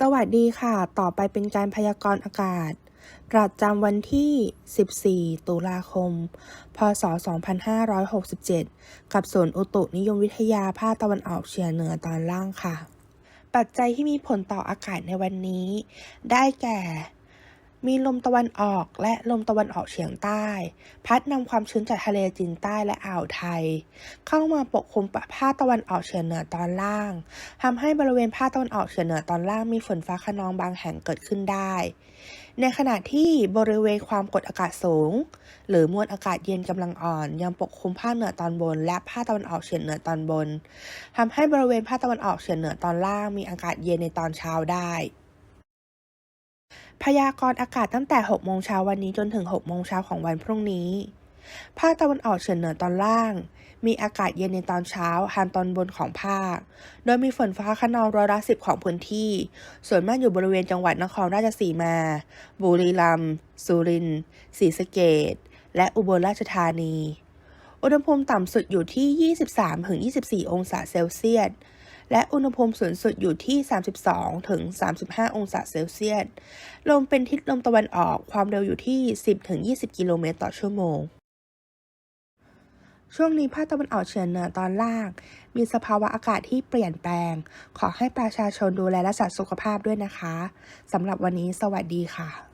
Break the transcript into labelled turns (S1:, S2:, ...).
S1: สวัสดีค่ะ ต่อไปเป็นการพยากรณ์อากาศ ประจำวันที่ 14 ตุลาคม พศ 2567 กับศูนย์อุตุนิยมวิทยาภาคตะวันออกเฉียงเหนือตอนล่างค่ะ ปัจจัยที่มีผลต่ออากาศในวันนี้ ได้แก่ มีลมตะวันออกและลมตะวันออกเฉียงใต้ พัดนำความชื้นจากทะเลจีนใต้และอ่าวไทย เข้ามาปกคลุมภาคตะวันออกเฉียงเหนือตอนล่างทำให้บริเวณภาคตะวันออกเฉียงเหนือตอนล่างมีฝนฟ้าคะนองบางแห่งเกิดขึ้นได้ ในขณะที่บริเวณความกดอากาศสูง หรือมวลอากาศเย็นกำลังอ่อน ยังปกคลุมภาคเหนือตอนบน และภาคตะวันออกเฉียงเหนือตอนบนทำให้บริเวณภาคตะวันออกเฉียงเหนือตอนล่างมีอากาศเย็นในตอนเช้าได้ พยากรณ์อากาศตั้งแต่ 6 โมงเช้าวันนี้จนถึง 6 โมงเช้าของวันพรุ่งนี้ ภาคตะวันออกเฉียงเหนือตอนล่าง มีอากาศเย็นในตอนเช้าทางตอนบนของภาค โดยมีฝนฟ้าคะนองร้อยละสิบของพื้นที่ ส่วนมากอยู่บริเวณจังหวัดนครราชสีมา บุรีรัมย์ สุรินทร์ ศรีสะเกษและอุบลราชธานี อุณหภูมิต่ำสุดอยู่ที่ 23-24 องศาเซลเซียส และอุณหภูมิสูงสุดอยู่ที่ 32 ถึง 35 องศาเซลเซียส ลมเป็นทิศลมตะวันออก ความเร็วอยู่ที่ 10 ถึง 20 กิโลเมตรต่อชั่วโมง ช่วงนี้ภาคตะวันออกเฉียงเหนือตอนล่าง มีสภาวะอากาศที่เปลี่ยนแปลง ขอให้ประชาชนดูแลรักษาสุขภาพด้วยนะคะ สำหรับวันนี้สวัสดีค่ะ